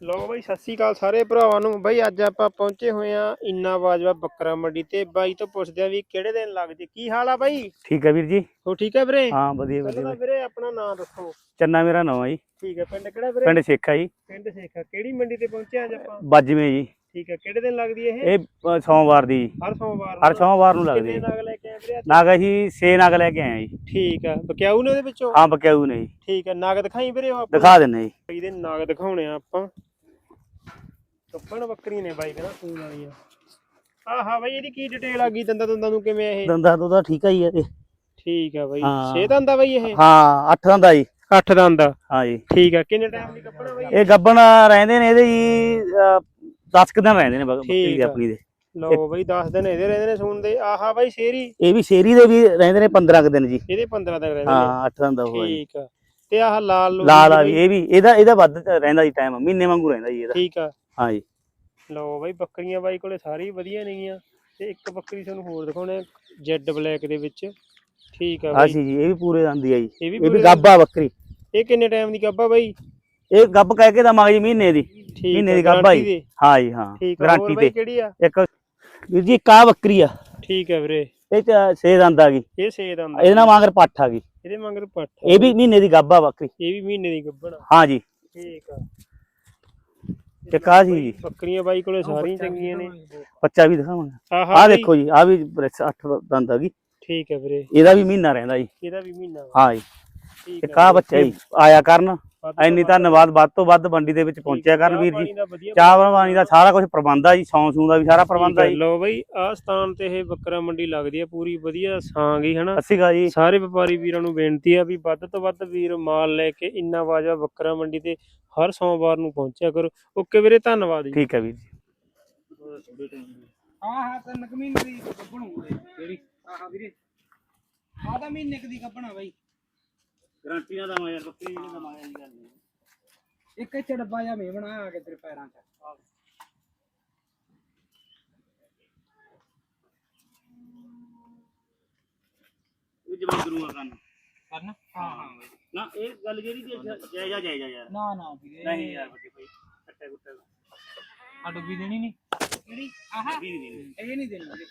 ਲੋ ਬਾਈ ਸਤਿ ਸ੍ਰੀ ਅਕਾਲ ਸਾਰੇ ਭਰਾਵਾਂ ਨੂੰ। ਬਾਈ ਅੱਜ ਆਪਾਂ ਪਹੁੰਚੇ ਹੋਏ ਆ ਇੰਨਾ ਬਾਜਵਾ ਬੱਕਰਾ ਮੰਡੀ ਤੇ। ਬਾਈ ਤੋਂ ਪੁੱਛਦੇ ਆ ਵੀ ਕਿਹੜੇ ਦਿਨ ਲੱਗਦੇ ਕੀ ਹਾਲ ਆ ਬਾਈ? ਠੀਕ ਹੈ ਵੀਰ ਜੀ। ਹੋ ਠੀਕ ਹੈ ਵੀਰੇ? ਹਾਂ ਵਧੀਆ ਵਧੀਆ। ਵੀਰੇ ਆਪਣਾ ਨਾਮ ਦੱਸੋ। ਚੰਨਾ ਮੇਰਾ ਨਾਮ ਹੈ ਜੀ। ਠੀਕ ਹੈ ਪਿੰਡ ਕਿਹੜਾ ਵੀਰੇ? ਪਿੰਡ ਸੇਖਾ ਜੀ। ਪਿੰਡ ਸੇਖਾ। ਕਿਹੜੀ ਮੰਡੀ ਤੇ ਪਹੁੰਚੇ ਅੱਜ ਆਪਾਂ? ਬਾਜਵੇਂ ਜੀ। ਠੀਕ ਹੈ ਕਿਹੜੇ ਦਿਨ ਲੱਗਦੀ ਇਹ? ਇਹ ਸੋਮਵਾਰ ਦੀ। ਹਰ ਸੋਮਵਾਰ ਹਰ ਸੋਮਵਾਰ ਨੂੰ ਲੱਗਦੀ ਕਿੰਨੇ ਨਾਗ ਲੈ ਕੇ ਆਏ ਵੀਰੇ? ਨਾਗ ਅਸੀਂ ਛੇ ਨਾਗ ਲੈ ਕੇ ਆਏ ਆ ਜੀ। ਠੀਕ ਆ ਬਕਿਆਊ ਨੇ ਉਹਦੇ ਵਿੱਚੋਂ? ਹਾਂ ਬਕਿਆਊ ਨੇ ਜੀ। ਠੀਕ ਹੈ ਨਾਗ ਦਿਖਾਈ ਵੀਰੇ ਉਹ ਦਿਖਾ ਦਿੰਨੇ ਜੀ। ਇਹਦੇ ਨਾਗ ਦਿਖਾਉਣੇ ਆ ਆਪਾਂ। ਕੱਪਣ ਬੱਕਰੀ ਨੇ ਬਾਈ ਕਹਿੰਦਾ ਸੂਣ ਵਾਲੀਆਂ ਆਹਾ ਬਾਈ ਇਹਦੀ ਕੀ ਡਿਟੇਲ ਆ ਗਈ? ਦੰਦਾਂ ਦੰਦਾਂ ਨੂੰ ਕਿਵੇਂ ਇਹ? ਦੰਦਾ ਤੋਂ ਠੀਕ ਹੈ ਜੀ ਇਹ ਠੀਕ ਆ ਬਾਈ। ਹਾਂ। 6 ਦੰਦ ਆ ਬਾਈ ਇਹ? ਹਾਂ ਅੱਠ ਦੰਦਾ ਜੀ। 8 ਦੰਦ। ਆ ਹਾਂ ਜੀ। ਠੀਕ ਆ ਕਿੰਨੇ ਟਾਈਮ ਦੀ ਕੱਪੜਾ ਬਾਈ? ਇਹ ਗੱਬਣ ਰਹਿੰਦੇ ਨੇ ਇਹਦੇ ਜੀ 10 ਕੁ ਦਿਨ ਰਹਿੰਦੇ ਨੇ ਬ- ਬੱਕਰੀ ਠੀਕ ਦੇ ਆ। ਆਪਣੀ ਦੇ। ਲਓ ਬਾਈ 10 ਦਿਨ ਇਹਦੇ ਰਹਿੰਦੇ ਨੇ ਸੂਣ ਦੇ। ਆਹਾ ਬਾਈ ਸ਼ੇਰੀ? ਇਹ ਵੀ ਸ਼ੇਰੀ ਦੇ ਵੀ ਰਹਿੰਦੇ ਨੇ 15 ਕੁ ਦਿਨ ਜੀ। ਇਹਦੇ 15 ਦਿਨ ਰਹਿੰਦੇ ਨੇ। ਹਾਂ ਅੱਠ ਦੰਦਾ ਉਹ ਹੈ ਜੀ। ਠੀਕ ਆ। ਤੇ ਆਹ ਲਾਲ ਲੂਲ ਲਾਲ ਆ ਵੀ ਇਹ ਵੀ ਇਹਦਾ ਇਹਦਾ ਵੱਧ ਰਹਿੰਦਾ ਜੀ ਟਾਈਮ ਮਹੀਨੇ ਵਾਂਗੂ ਰਹਿੰਦਾ ਜੀ ਇਹਦਾ। ਠੀਕ ਆ। ਹਾਂ ਜੀ। ਲਓ ਬਾਈ ਬੱਕਰੀਆਂ ਬਾਈ ਕੋਲੇ ਸਾਰੀ ਵਧੀਆ ਨੇਗੀਆਂ ਤੇ ਇੱਕ ਬੱਕਰੀ ਤੁਹਾਨੂੰ ਹੋਰ ਦਿਖਾਉਣੇ ਜੈਡ ਬਲੈਕ ਦੇ ਵਿੱਚ। ਠੀਕ ਆ ਆ ਬਾਈ। ਸੀ ਜੀ ਇਹ ਵੀ ਪੂਰੇ ਦੰਦੀ ਆ ਜੀ। ਇਹ ਵੀ ਇਹ ਵੀ ਪੂਰੇ ਗੱਬਾ ਬੱਕਰੀ। ਇਹ ਕਿੰਨੇ ਟਾਈਮ ਦੀ ਗੱਬਾ ਬਾਈ? ਇਹ ਗੱਬ ਕਹਿ ਕੇ ਦਵਾਂਗੇ ਜੀ ਮਹੀਨੇ ਦੀ। ਠੀਕ ਮਹੀਨੇ ਆ, ਦੀ ਗੱਭਾ guarantee ਜੀ। ਦੇ। ਹਾਂ ਜੀ ਹਾਂ। ਠੀਕ ਆ ਹੋਰ ਗਾਰੰਟੀ ਬਾਈ ਤੇ। ਕਿਹੜੀ ਆ? ਇੱਕ ਵੀਰ ਜੀ ਕਾ ਬੱਕਰੀ ਆ। ਠੀਕ ਹੈ ਵੀਰੇ। ਇਹ ਚ ਛੇ ਦੰਦ ਆ ਗਈ ਇਹ ਸੇ ਆ। ਇਹਦੇ ਨਾਲ ਵਾਂਗਰ ਪੱਠ ਆ ਗਈ ਇਹਦੇ ਮੰਗਰ ਪੱਠ ਇਹ ਵੀ ਮਹੀਨੇ ਦੀ ਗੱਬਾ ਬੱਕਰੀ। ਇਹ ਵੀ ਮਹੀਨੇ ਦੀ ਗੱਭਣਾ ਹਾਂ ਜੀ। ਠੀਕ ਆ। ਤੇ ਕਾ ਜੀ। ਜੀ ਬੱਕਰੀਆਂ ਬਾਈ ਕੋਲੇ ਸਾਰੀਆਂ ਚੰਗੀਆਂ ਨੇ। ਬੱਚਾ ਵੀ ਦਿਖਾਵਾਂਗਾ। ਆਹ ਦੇਖੋ ਜੀ ਆ ਵੀ ਅੱਠ ਦੰਦ ਆ ਗਈ ਠੀਕ ਹੈ ਵੀਰੇ। ਇਹਦਾ ਵੀ ਮਹੀਨਾ ਰਹਿੰਦਾ ਜੀ। ਇਹਦਾ ਵੀ ਮਹੀਨਾ। ਹਾਂ ਜੀ। ਤੇ ਆ ਕਾ ਵੀਰੇ। ਬੱਚਾ ਜੀ ਆਇਆ ਕਰਨ। ਵੱਧ ਧੰਨਵਾਦ ਵੱਧ ਤੋਂ ਵੱਧ ਮੰਡੀ ਦੇ ਵਿੱਚ ਪਹੁੰਚਿਆ ਕਰਨ ਵੀਰ ਜੀ। ਚਾਹ ਪਾਣੀ ਦਾ ਸਾਰਾ ਕੁਝ ਪ੍ਰਬੰਧ ਆ ਜੀ ਸੌਂ ਸੂੰ ਦਾ ਵੀ ਸਾਰਾ ਪ੍ਰਬੰਧ ਆ ਜੀ। ਲਓ ਬਈ ਆਹ ਸਥਾਨ ਤੇ ਇਹ ਬੱਕਰਾ ਮੰਡੀ ਲੱਗਦੀ ਹੈ ਪੂਰੀ ਵਧੀਆ ਸਾਂਗ ਹੀ ਹਨਾ? ਅਕਾਲ ਜੀ। ਸਾਰੇ ਵਪਾਰੀ ਵੀਰਾਂ ਨੂੰ ਬੇਨਤੀ ਆ ਵੀ ਵੱਧ ਤੋਂ ਵੱਧ ਵੀਰ ਮਾਲ ਲੈ ਕੇ ਇੰਨਾ ਵਾਜਾ ਬੱਕਰਾ ਮੰਡੀ ਤੇ ਹਰ ਸੋਮਵਾਰ ਨੂੰ ਪਹੁੰਚਿਆ ਕਰੋ। ਓਕੇ ਵੀਰੇ ਧੰਨਵਾਦ ਜੀ। ਠੀਕ ਹੈ ਵੀਰ ਜੀ। ਹਾਂ ਹਾਂ ਤਿੰਨ ਕੁ ਮਹੀਨੇ ਦੀ ਗੱਭਣ ਹੋਊਗੀ ਕਿਹੜੀ? ਆਹ ਵੀਰੇ ਆਹ ਤਾਂ ਮਹੀਨੇ ਕੁ ਦੀ ਗੱਭਣਾ ਬਾਈ। ਗਰੰਟੀਆਂ ਦਾ ਮੈਂ ਯਾਰ ਬੱਕਰੀ ਨਹੀਂ ਦਵਾਂਗਾ ਜੀ ਗੱਲ ਇੱਕ ਇੱਥੇ ਡੱਬਾ ਜਿਹਾ ਮੇ ਬਣਾ ਆ ਕੇ ਤੇਰੇ ਪੈਰਾਂ 'ਚ। ਇਹ ਜਵਾਬ ਕਰੂੰਗਾ ਕੰਨ ਕਰਨ। ਹਾਂ ਹਾਂ। ਬਾਈ ਨਾ ਇਹ ਗੱਲ ਜਿਹੜੀ ਦੀ ਜਾਇਜ਼ਾ ਜਾਇਜ਼ਾ ਯਾਰ ਨਾ ਨਾ ਵੀਰੇ। ਨਹੀਂ ਯਾਰ ਬੱਕੇ ਭਾਈ। ਕੱਟੇ ਕੁੱਟੇ ਆ ਡੱਬੀ ਦੇਣੀ ਨਹੀਂ? ਕਿਹੜੀ? ਆਹ? ਵੀ ਨਹੀਂ ਦੇਣੀ। ਇਹ ਨਹੀਂ ਦੇਣੀ ਵੀਰੇ।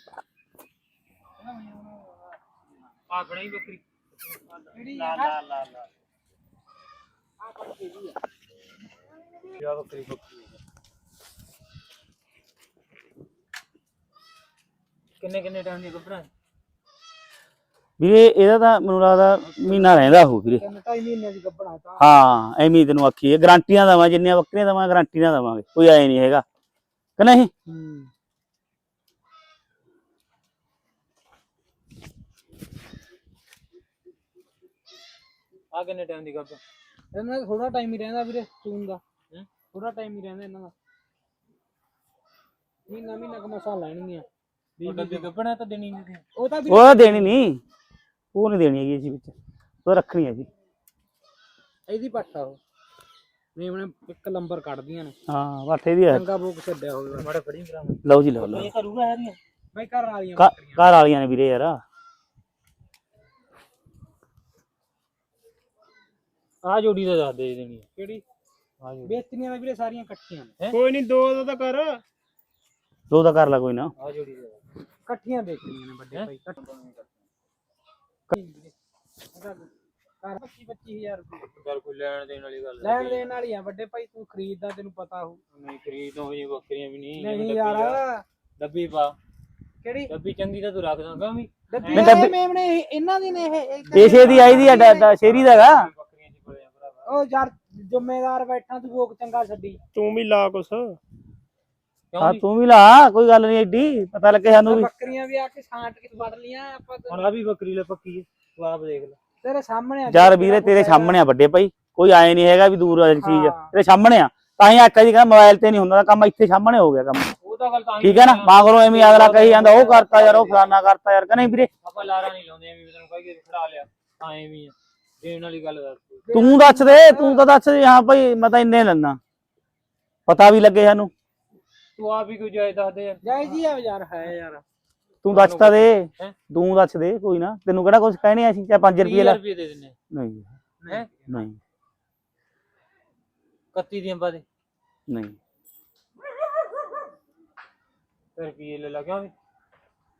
ਆ ਬਣੀ ਬੱਕਰੀ। ਲਾ ਲਾ ਲਾ ਲਾ। ਆ ਪੜ ਕੇ ਵੀ ਆ ਜਾ ਬੱਕਰੀ ਬੱਕਰੀ ਕਿੰਨੇ ਕਿੰਨੇ ਟਾਈਮ ਦੀ ਗੱਭਣਾ? ਵੀਰੇ ਇਹਦਾ ਤਾਂ ਮੈਨੂੰ ਲੱਗਦਾ ਮਹੀਨਾ ਰਹਿੰਦਾ ਹੋ ਵੀਰੇ। ਤਿੰਨ ਢਾਈ ਮਹੀਨੇ ਦੀ ਗੱਭਣਾ ਤਾਂ। ਹਾਂ ਐਵੇਂ ਤੈਨੂੰ ਆਖੀ ਹੈ ਗਾਰੰਟੀਆਂ ਦਵਾਂ ਜਿੰਨੀਆਂ ਬੱਕਰੀਆਂ ਦਵਾਂ ਗਾਰੰਟੀ ਨਾ ਦਵਾਂਗੇ। ਕੋਈ ਆਏ ਨਹੀਂ ਹੈਗਾ। ਕਿ ਨਹੀਂ? ਹੂੰ। ਆ ਕਿੰਨੇ ਟਾਈਮ ਦੀ ਗੱਭ ਇਹਨਾਂ ਦਾ ਥੋੜਾ ਟਾਈਮ ਹੀ ਰਹਿੰਦਾ ਵੀਰੇ ਸੂਨ ਦਾ। ਥੋੜਾ ਟਾਈਮ ਹੀ ਰਹਿੰਦਾ ਇਹਨਾਂ ਦਾ। ਮਹੀਨਾ ਮਹੀਨਾ ਕੁ ਮਸਾਂ ਲੈਣਗੀਆਂ। ਵੀ ਡੱਬੀ ਗੱਭਣਾ ਤਾਂ ਦੇਣੀ ਨਹੀਂ ਉਹ ਤਾਂ ਉਹ ਤਾਂ ਦੇਣੀ ਨਹੀਂ। ਉਹ ਨਹੀਂ ਦੇਣੀ ਹੈਗੀ ਅਸੀਂ ਵਿੱਚ। ਉਹ ਰੱਖਣੀ ਹੈ ਜੀ। ਇਹਦੀ ਪੱਟਾ ਉਹ। ਮੇਮਣੇ ਇੱਕ ਲੰਬਰ ਕੱਢਦੀਆਂ ਨੇ। ਹਾਂ ਵਾਠੇ ਦੀ ਹੈ। ਚੰਗਾ ਬੋਕ ਛੱਡਿਆ ਹੋਵੇ। ਮਾੜਾ ਫੜੀ ਭਰਾ ਲਓ ਜੀ ਲਓ ਲਓ। ਕਰੂਗਾ ਯਾਰ ਬਈ ਘਰ ਵਾਲੀਆਂ ਘ- ਘਰ ਵਾਲੀਆਂ ਨੇ ਵੀਰੇ ਯਾਰ। ਆ ਜੋੜੀ ਦਾ ਦੱਸ ਦੇ ਦੇਣੀ ਕਿਹੜੀ? ਆ ਜੋੜੀ। ਵੇਚਣੀਆਂ ਤਾਂ ਵੀਰੇ ਸਾਰੀਆਂ ਇਕੱਠੀਆਂ ਨੇ। ਕੋਈ ਨਹੀਂ ਦੋ ਦਾ ਤਾਂ ਕਰ। ਦੋ ਦਾ ਕਰ ਲਾ ਕੋਈ ਨਾ। ਆ ਜੋੜੀ ਦਾ ਇਕੱਠੀਆਂ ਵੇਚਣੀਆਂ ਨੇ ਵੱਡੇ ਭਾਈ ਘੱਟ ਕਰ 25 25000 ਰੁਪਏ। ਕੋਈ ਲੈਣ ਦੇਣ ਵਾਲੀ ਗੱਲ ਲੈਣ ਦੇਣ ਵਾਲੀ ਆ ਵੱਡੇ ਭਾਈ ਤੂੰ ਖਰੀਦਦਾ ਤੈਨੂੰ ਪਤਾ ਹੋ ਨਹੀਂ ਖਰੀਦ ਹੋ ਜੀ ਬੱਕਰੀਆਂ ਵੀ ਨਹੀਂ ਨਹੀਂ ਯਾਰ। ਡੱਬੀ ਪਾ। ਕਿਹੜੀ? ਡੱਬੀ ਚੰਗੀ ਤਾਂ ਤੂੰ ਰੱਖ ਦਾਂਗਾ ਵੀ ਡੱਬੀ ਨਹੀਂ, ਇਹ ਡੱਬੀ- ਮੇਮਣੇ ਇਹਨਾਂ ਦੀ ਨੇ ਇਹ ਇਹ ਤਾਂ- ਪੇਸ਼ੇ ਦੀ ਆਈ ਦੀ ਆ ਡ- ਡ- ਸ਼ੇਰੀ ਦਾ ਹੈਗਾ ਬੱਕਰੀਆਂ ਚ ਪੜਿਆ ਭਰਾਵਾ ਉਹ ਯਾਰ ਜ਼ਿੰਮੇਦਾਰ ਬੈਠਾ ਤੂੰ ਬੋਕ ਚੰਗਾ ਛੱਡੀ। ਤੂੰ ਵੀ ਲਾ ਕੁਛ। ਹਾਂ? ਤੂੰ ਵੀ ਲਾ ਕੋਈ ਗੱਲ ਨਹੀਂ ਐਡੀ ਪਤਾ ਲੱਗੇ ਸਾਨੂੰ ਵੀ। ਬੱਕਰੀਆਂ ਵੀ ਆ ਕੇ ਛਾਂਟ ਕੇ ਵੜ ਲੀਆਂ ਆਪਾਂ ਤਾਂ- ਹੁਣ ਆ ਵੀ ਬੱਕਰੀ ਲੈ ਪੱਕੀ ਹੈ ਤੂੰ ਆਪ ਦੇਖ ਲੈ। ਤੇਰੇ ਸਾਹਮਣੇ ਆ ਯਾਰ ਵੀਰੇ ਤੇਰੇ ਸਾਹਮਣੇ ਆ ਵੱਡੇ ਭਾਈ ਕੋਈ ਆਏ ਨਹੀਂ ਹੈਗਾ ਵੀ ਦੂਰ ਵਾਲੀ ਚੀਜ਼ ਆ। ਹਾਂ। ਤੇਰੇ ਸਾਹਮਣੇ ਆ ਤਾਂ ਹੀ ਆਕਾ ਜੀ ਕਹਿੰਦਾ ਮੋਬਾਈਲ ਤੇ ਨਹੀਂ ਹੁੰਦਾ ਕੰਮ ਇੱਥੇ ਸਾਹਮਣੇ ਹੋ ਗਿਆ ਕੰਮ। ਉਹ ਤਾਂ ਗੱਲ ਤਾਂ ਹੀ ਠੀਕ ਹੈ ਨਾ? ਮਾਗਰੋਂ ਐਵੇਂ ਅਗਲਾ ਕਹੀ ਜਾਂਦਾ ਉਹ ਕਰਤਾ ਯਾਰ ਉਹ ਫਲਾਨਾ ਕਰਤਾ ਯਾਰ ਕਹਿੰਦਾ ਵੀਰੇ। ਆਪਾਂ ਲਾਰਾ ਨਹੀਂ ਲਾਉਂਦੇ ਐਵੇਂ ਵੀ ਤੈਨੂੰ ਕਹਿ ਕੇ ਖੜਾ ਲਿਆ ਐਂ ਵੀ ਆ। ਦੇਣ ਵਾਲੀ ਗੱਲ ਦੱਸ ਤੂੰ। ਤੂੰ ਦੱਸ ਦੇ ਤੂੰ ਤਾਂ ਦੱਸ ਦੇ ਹਾਂ ਭਾਈ ਮੈਂ ਤਾਂ ਇੰਨੇ ਲੈਣਾ ਪਤਾ ਵੀ ਲੱਗੇ ਸਾਨੂੰ। ਤੂੰ ਆਪ ਹੀ ਕੋਈ ਜਾਇ ਦੱਸ ਦੇ ਯਾਰ। ਜਾਈ ਜੀ ਆ ਯਾਰ ਹੈ ਯਾਰ। ਤੂੰ ਦੱਸ ਤਾਂ ਦੇ। ਹੈਂ? ਤੂੰ ਦੱਸ ਦੇ ਕੋਈ ਨਾ। ਤੈਨੂੰ ਕਿਹੜਾ ਕੁਝ ਕਹਿਣੇ ਅਸੀਂ? ਚਾਹੇ 5 ਰੁਪਏ ਲੈ। ਰੁਪਏ ਦੇ ਦਿੰਨੇ। ਨਹੀਂ। ਹੈ? ਨਹੀਂ। 31 ਦੀਆਂ ਪਾ ਦੇ। ਨਹੀਂ। ਰੁਪਏ ਲੈ ਲਾ ਕਿਉਂ ਵੀ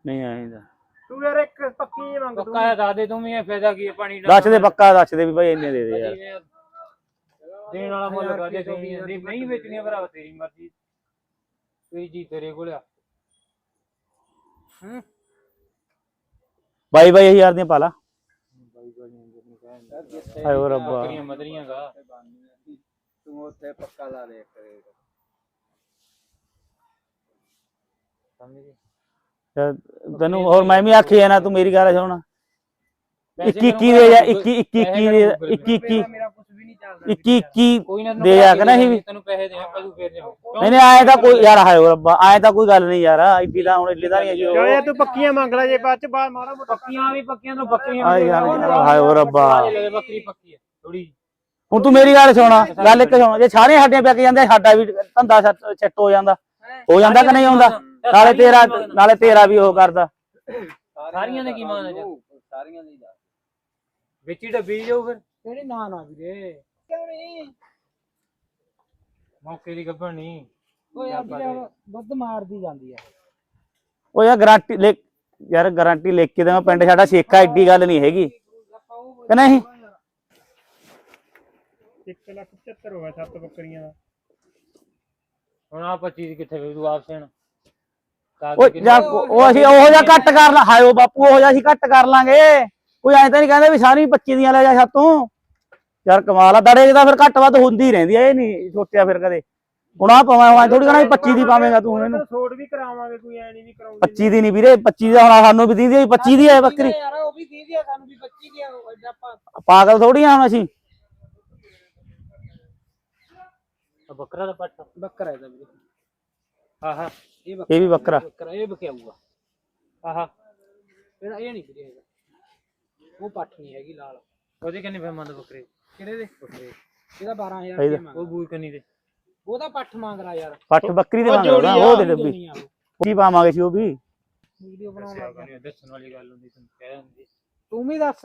ਨਹੀਂ ਆਏਗਾ ਤੂੰ ਯਾਰ ਇੱਕ ਪੱਕੀ ਜਿਹੀ ਮੰਗ ਤੂੰ ਪੱਕਾ ਹੈ ਦੱਸ ਦੇ ਤੂੰ ਵੀ ਇਹ ਫਾਇਦਾ ਕੀ ਹੈ ਪਾਣੀ ਦਾ? ਦੱਸ ਦੇ ਪੱਕਾ ਦੱਸ ਦੇ ਵੀ ਭਾਈ ਇੰਨੇ ਦੇ ਦੇ ਯਾਰ। ਦੇਣ ਵਾਲਾ ਮੁੱਲ ਕਰ ਜੇ ਦੇਣੀ ਹੈ? ਨਹੀਂ ਨਹੀਂ ਵੇਚਣੀ ਭਰਾ ਤੇਰੀ ਮਰਜ਼ੀ। ਤੇਰੀ ਜੀ ਤੇਰੇ ਕੋਲ ਆ। ਹੂੰ। ਬਾਈ ਬਾਈ ਹਜ਼ਾਰ ਦੀਆਂ ਪਾ ਲਾ। ਹਾਏ ਓ ਰੱਬਾ। ਬੱਕਰੀਆਂ ਮਦਰੀਆਂ ਦਾ। ਤੂੰ ਉੱਥੇ ਪੱਕਾ ਲਾ ਦੇ ਕਰੇ। ਸਮਝ ਗਈ? ਯਾਰ, ਤੈਨੂੰ ਹੋਰ ਮੈਂ ਵੀ ਆਖੀ ਜਾਣਾ ਤੂੰ ਮੇਰੀ ਗੱਲ ਸੁਣ। ਪੈਸੇ 21 21 ਮੈਨੂੰ ਦੇ ਜਾ ਗੂਗਲ- 21 21 ਪੈਸੇ 21 ਦੇ ਮੈਨੂੰ ਗੂਗਲ 21 21 ਮੇਰਾ ਕੁਝ ਵੀ ਨਹੀਂ ਚੱਲਦਾ 21 21 ਕੋਈ ਨਾ ਦੇ ਜਾ ਕੇ ਨਾ ਅਸੀਂ ਵੀ। ਤੈਨੂੰ ਪੈਸੇ ਦੇਵਾਂ ਪੈਸੇ ਫੇਰ ਦੇਵਾਂ ਨਹੀਂ ਨਹੀਂ ਆਏ ਤਾਂ ਕੋਈ ਯਾਰ ਹਾਏ ਰੱਬਾ ਆਏ ਤਾਂ ਕੋਈ ਗੱਲ ਨਹੀਂ ਯਾਰ ਇੱਡੀ ਤਾਂ ਹੁਣ ਇੱਡੀ ਤਾਂ ਨਹੀਂ। ਚੱਲ ਯਾਰ ਤੂੰ ਪੱਕੀਆਂ ਮੰਗ ਲੈ ਜੇ ਬਾਅਦ ਚ ਬਾਅਦ ਮਾੜਾ ਮੋਟਾ ਪੱਕੀਆਂ ਵੀ ਪੱਕੀਆਂ ਤੋਂ ਯਾਰ ਹਾਏ ਰੱਬਾ। ਬੱਕਰੀ ਪੱਕੀ ਹੈ ਥੋੜੀ ਹੁਣ ਤੂੰ ਮੇਰੀ ਗੱਲ ਸੁਣ ਗੱਲ ਇੱਕ ਸੁਣ ਜੇ ਸਾਰੇ ਸਾਡੀਆਂ ਵਿਕ ਜਾਂਦੇ ਸਾਡਾ ਵੀ ਧੰਦਾ ਸੱਟ ਸੈੱਟ ਹੋ ਜਾਂਦਾ। ਹੋ? ਜਾਂਦਾ ਕਿ ਨਹੀਂ ਹੁੰਦਾ? ਨਾਲੇ ਤੇਰਾ ਨਾਲੇ ਤੇਰਾ ਵੀ ਉਹ ਕਰਦਾ। ਸਾਰੀਆਂ ਨੇ ਕੀ ਮਾਨਾ ਜਾ। ਸਾਰੀਆਂ ਲਈ ਜਾ ਵਿੱਚ ਹੀ ਡੱਬੀ ਜਾਊ ਫਿਰ। ਕਿਹੜੀ ਨਾ ਨਾ ਵੀਰੇ? ਕਿਉਂ ਨਹੀਂ? ਮੌਕੇ ਦੀ ਗੱਭਣ ਨਹੀਂ। ਉਹ ਯਾਰ ਵੀਰੇ ਦੁੱਧ ਮਾਰਦੀ ਜਾਂਦੀ ਆ। ਉਹ ਯਾਰ ਗਾਰੰਟੀ ਲੈ ਯਾਰ ਗਾਰੰਟੀ ਲਿਖ ਕੇ ਦੇਵਾਂ ਪਿੰਡ ਸਾਡਾ ਸੇਕਾ ਐਡੀ ਗੱਲ ਨਹੀਂ ਹੈਗੀ। ਕਿ ਨਹੀਂ? 1 ਲੱਖ 75 ਹੋਇਆ ਸੱਤ ਬੱਕਰੀਆਂ ਦਾ। ਹੁਣ ਆ 25 ਦੀ ਕਿੱਥੇ ਵੇ ਤੂੰ ਆਪ ਸੇਣ ਉਹ ਜਾਂ ਉਹ ਅਸੀਂ ਉਹ ਜਿਹਾ ਘੱਟ ਕਰ ਲਾ। ਹਾਏ ਉਹ ਬਾਪੂ ਉਹ ਜਿਹਾ ਅਸੀਂ ਘੱਟ ਕਰ ਲਾਂਗੇ। ਕੋਈ ਐਂ ਤਾਂ ਨਹੀਂ ਕਹਿੰਦੇ ਵੀ ਸਾਰੀ 25 ਦੀਆਂ ਲੈ ਜਾ ਸਾਤੋਂ। ਯਾਰ ਕਮਾਲ ਆ ਦੜੇ ਤਾਂ ਫਿਰ ਘੱਟ ਵੱਧ ਹੁੰਦੀ ਰਹਿੰਦੀ ਆ ਇਹ ਨਹੀਂ ਸੋਚਿਆ ਫਿਰ ਕਦੇ। ਹੁਣ ਆ ਪਾਵਾਂ ਹੁਣ ਥੋੜੀ ਕਹਣਾ ਵੀ 25 ਦੀ ਪਾਵੇਂਗਾ ਤੂੰ ਇਹਨੂੰ। ਛੋੜ ਵੀ ਕਰਾਵਾਂਗੇ ਕੋਈ ਐ ਨਹੀਂ ਵੀ ਕਰਾਉਂਦੇ 25 ਦੀ ਨਹੀਂ ਵੀਰੇ 25 ਦਾ ਹੁਣ ਸਾਨੂੰ ਵੀ ਦੀਦੀ 25 ਦੀ ਹੈ ਬੱਕਰੀ। ਯਾਰ ਉਹ ਵੀ ਦੀ ਦੀ ਆ ਸਾਨੂੰ ਵੀ 25 ਦੀ ਆ ਉਹ ਐਡਾ ਆਪਾਂ ਪਾਗਲ ਥੋੜੀ ਆ ਹੁਣ ਅਸੀਂ। ਬੱਕਰਾ ਦਾ ਪੱਟ। ਬੱਕਰਾ ਇਹਦਾ ਵੀਰੇ। ਆਹਾ ਇਹ ਇਹ ਵੀ ਬੱਕਰਾ ਬੱਕਰਾ ਇਹ ਬਕਿਆਊਗਾ ਆਹਾ ਇਹਦਾ ਇਹ ਨਹੀਂ ਵੀਰੇ ਹੈਗਾ। ਉਹ ਪੱਠ ਨਹੀਂ ਹੈਗੀ ਲਾਲ। ਉਹਦੇ ਕਿੰਨੇ ਫੇ ਮੰਦ ਬੱਕਰੇ ਕਿਹੜੇ ਦੇ? ਬੱਕਰੇ ਇਹਦਾ 12000 ਇਹਦਾ- ਰੁਪਏ ਉਹ ਮੰਗਦਾ। ਬੂਈ ਕੰਨੀ ਦੇ। ਉਹਦਾ ਪੱਠ ਮੰਗ ਰਾ ਯਾਰ। ਪੱਠ ਬੱਕਰੀ ਦੇ ਉਹ ਮੰਗਦਾ ਉਹ ਦੇ ਡੱਬੀ ਉਹ। ਕੀ ਪਾਵਾਂਗੇ ਸੀ ਉਹ ਵੀ? ਵੀਡੀਓ ਬਣਾਉਣ ਦੱਸਣ ਵਾਲੀ ਗੱਲ ਹੁੰਦੀ ਤੈਨੂੰ ਕਹਿ ਦਿੰਦੀ। ਤੂੰ ਵੀ ਦੱਸ।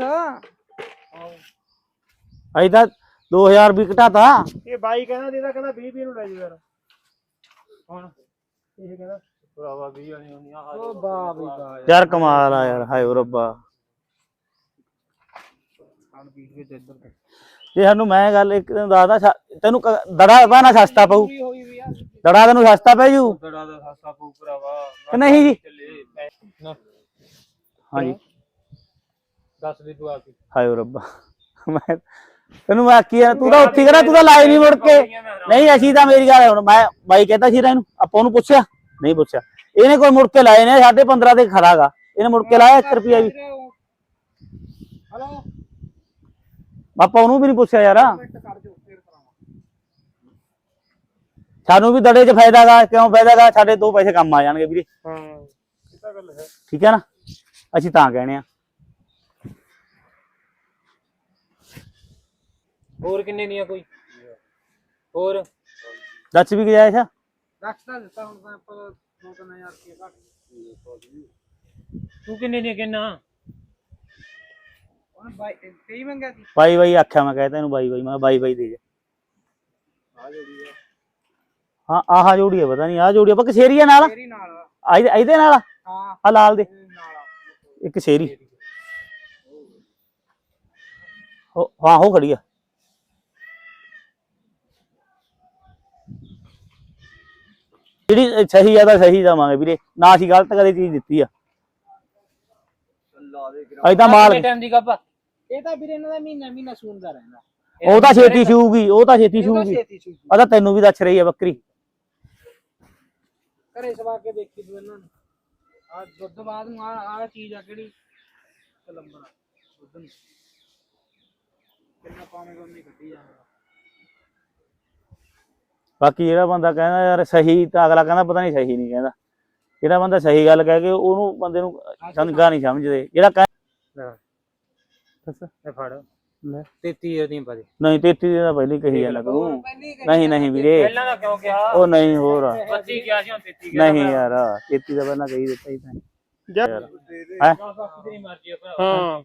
ਤਾਂ 2000 ਵੀ ਘਟਾਤਾ। ਇਹ ਬਾਈ ਕਹਿੰਦਾ ਦੇਦਾ ਕਹਿੰਦਾ 20 20 ਨੂੰ ਲੈ ਜਾ ਯਾਰ। ਹੁਣ ਇਹ ਕਹਿੰਦਾ ਭਰਾਵਾ 20 ਵਾਲੀ ਹੁੰਦੀ ਆ ਉਹ ਵਾਹ ਬਈ ਵਾਹ ਯਾਰ। ਕਮਾਲ ਆ ਯਾਰ ਹਾਏ ਓ ਰੱਬਾ। ਖਾਣ ਪੀਣ ਕੇ ਤੇ ਇੱਧਰ ਜੇ ਸਾਨੂੰ ਮੈਂ ਗੱਲ ਇੱਕ ਤੈਨੂੰ ਦੱਸਦਾ ਸਾ- ਤੈਨੂੰ ਕ- ਦੜਾ ਬਾਨਾ ਸਸਤਾ ਪਊ। ਪੂਰੀ ਹੋਈ ਵੀ ਆ? ਦੜਾ ਤੈਨੂੰ ਸਸਤਾ ਪੈ ਜੂ। ਦੜਾ ਦਾ ਹਾਸਾ ਪਊ ਭਰਾਵਾ। ਕਿ ਨਹੀਂ? ਜੀ ਚੱਲੇ ਨਾ। ਹਾਂਜੀ। ਦੱਸ ਦੇ ਤੂੰ ਆ ਕੇ। ਹਾਏ ਓ ਰੱਬਾ। ਮੈਂ ਤੈਨੂੰ ਮੈਂ ਆ ਤੂੰ ਤਾਂ ਉੱਥੇ ਕਰਾ ਤੂੰ ਤਾਂ ਲਾਏ ਨਹੀਂ ਮੁੜ ਕੇ। ਨਹੀਂ ਅਸੀਂ ਤਾਂ ਮੇਰੀ ਗੱਲ ਹੁਣ ਮੈਂ ਬਾਈ ਕਹਿੰਦਾ ਸੀ ਇਹਨੂੰ ਆਪਾਂ ਉਹਨੂੰ ਪੁੱਛਿਆ? ਨਹੀਂ ਪੁੱਛਿਆ। ਇਹਨੇ ਕੋਈ ਮੁੜ ਕੇ ਲਾਏ ਨੇ ਸਾਢੇ 15 ਦੇ ਖਰਾਗਾ ਇਹਨੇ ਮੁੜ ਕੇ ਲਾਇਆ 1 ਰੁਪਿਆ ਵੀ। ਹਲੋ ਆਪਾਂ ਉਹਨੂੰ ਵੀ ਨਹੀਂ ਪੁੱਛਿਆ ਯਾਰ। ਸਾਨੂੰ ਵੀ ਦੜੇ 'ਚ ਫਾਇਦਾਗਾ ਕਿਉਂ ਫਾਇਦਾਗਾ ਸਾਡੇ ਦੋ ਪੈਸੇ ਕੰਮ ਆ ਜਾਣਗੇ ਵੀਰੇ। ਤਾਂ ਹੈ। ਠੀਕ ਹੈ ਨਾ? ਅਸੀਂ ਤਾਂ ਕਹਿਣੇ ਆ। ਹੋਰ ਕਿੰਨੇ ਦੀਆਂ ਕੋਈ? ਹੋਰ? ਦੱਸ ਵੀ ਗਿਆ ਅੱਛਾ ਦੱਸ ਤਾਂ ਦਿੱਤਾ ਹੁਣ ਤਾਂ ਆਪਾਂ 2000 ਰੁਪਏ ਘੱਟ। ਤੂੰ ਕਿੰਨੇ ਦੀਆਂ ਕਿੰਨਾ? ਉਹਨੇ ਬਾਈ ਕਈ ਮੰਗਿਆ ਸੀ? ਬਾਈ ਬਾਈ ਆਖਿਆ ਮੈਂ ਕਹਿਤਾ ਇਹਨੂੰ ਬਾਈ ਬਾਈ ਮੈਂ ਕਿਹਾ ਬਾਈ ਬਾਈ ਦੇ ਜਾ ਹਾਂ ਆਹ ਜੋੜੀ ਹੈ ਪਤਾ ਨਹੀਂ ਆਹ ਜੋੜੀ ਆਪਾਂ ਕਸ਼ੇਰੀਆ ਨਾਲ? ਤੇਰੀ ਨਾਲ ਆ। ਆ ਇਹਦੇ ਇਹਦੇ ਨਾਲ? ਹਾਂ। ਆ ਲਾਲ ਦੇ। ਤੇਰੀ ਨਾਲ ਆ। ਇੱਕ ਸ਼ੇਰੀ ਹੋ ਹਾਂ ਹੋ ਖੜੀ ਆ। ਜਿਹੜੀ ਸਹੀ ਆ ਤਾਂ ਸਹੀ ਦਵਾਂਗੇ ਵੀਰੇ। ਨਾ ਅਸੀਂ ਗਲਤ ਕਦੇ ਚੀਜ਼ ਦਿੱਤੀ ਆ। ਤਾਂ ਮਾਲ ਟਾਈਮ ਦੀ ਗੱਪ ਇਹ ਤਾਂ ਵੀਰੇ ਇਹਨਾਂ ਦਾ ਮਹੀਨਾ ਮਹੀਨਾ ਸੂਣਦਾ ਰਹਿੰਦਾ। ਉਹ ਤਾਂ ਛੇਤੀ ਛੂਗੀ ਉਹ ਤਾਂ ਛੇਤੀ ਛੂਗੀ ਆ ਤਾਂ ਤੈਨੂੰ ਵੀ ਦੱਸ ਰਹੀ ਆ ਬੱਕਰੀ। ਘਰੇ ਸਵਾ ਕੇ ਦੇਖੀ ਤੂੰ ਇਹਨਾਂ ਨੂੰ। ਆ ਦੁੱਧ ਬਾਅਦ ਨੂੰ ਆ ਆ ਚੀਜ਼ ਆ ਕਿਹੜੀ? ਕਲੰਬਰ ਦੁੱਧ ਨੂੰ। ਕਿੰਨਾ ਪਾਵੇਂਗਾ ਉਨੀ ਕੱਢੀ ਜਾਵੇਗਾ ਬਾਕੀ ਜਿਹੜਾ ਬੰਦਾ ਕਹਿੰਦਾ ਯਾਰ ਸਹੀ ਤਾਂ ਅਗਲਾ ਕਹਿੰਦਾ ਪਤਾ ਨਹੀਂ ਸਹੀ ਨਹੀਂ ਕਹਿੰਦਾ। ਜਿਹੜਾ ਬੰਦਾ ਸਹੀ ਗੱਲ ਕਹਿ ਕੇ ਉਹਨੂੰ ਬੰਦੇ ਨੂੰ ਸੰਗਾ ਨਹੀਂ ਸਮਝਦੇ। ਜਿਹੜਾ ਕਹਿ ਦੱਸ ਇਹ ਫੜ। ਲੈ। 33 ਦੀਆਂ ਪਾ ਦੇ ਨਹੀਂ 33 ਦੀ ਤਾਂ ਪਹਿਲੀ ਕਹੀ ਜਾਂਦਾ ਤੂੰ। ਨਹੀਂ ਨਹੀਂ ਵੀਰੇ। ਪਹਿਲਾਂ ਦਾ ਕਿਉਂ ਕਿਹਾ? ਉਹ ਨਹੀਂ ਹੋਰ। ਆ। 25 ਕਿਹਾ ਸੀ ਹੁਣ 33 ਕਿਹਾ। ਨਹੀਂ ਯਾਰ 33 ਦਾ ਪਹਿਲਾਂ ਕਹੀ ਦਿੱਤਾ ਹੀ ਤਾਂ। ਹਾਂ?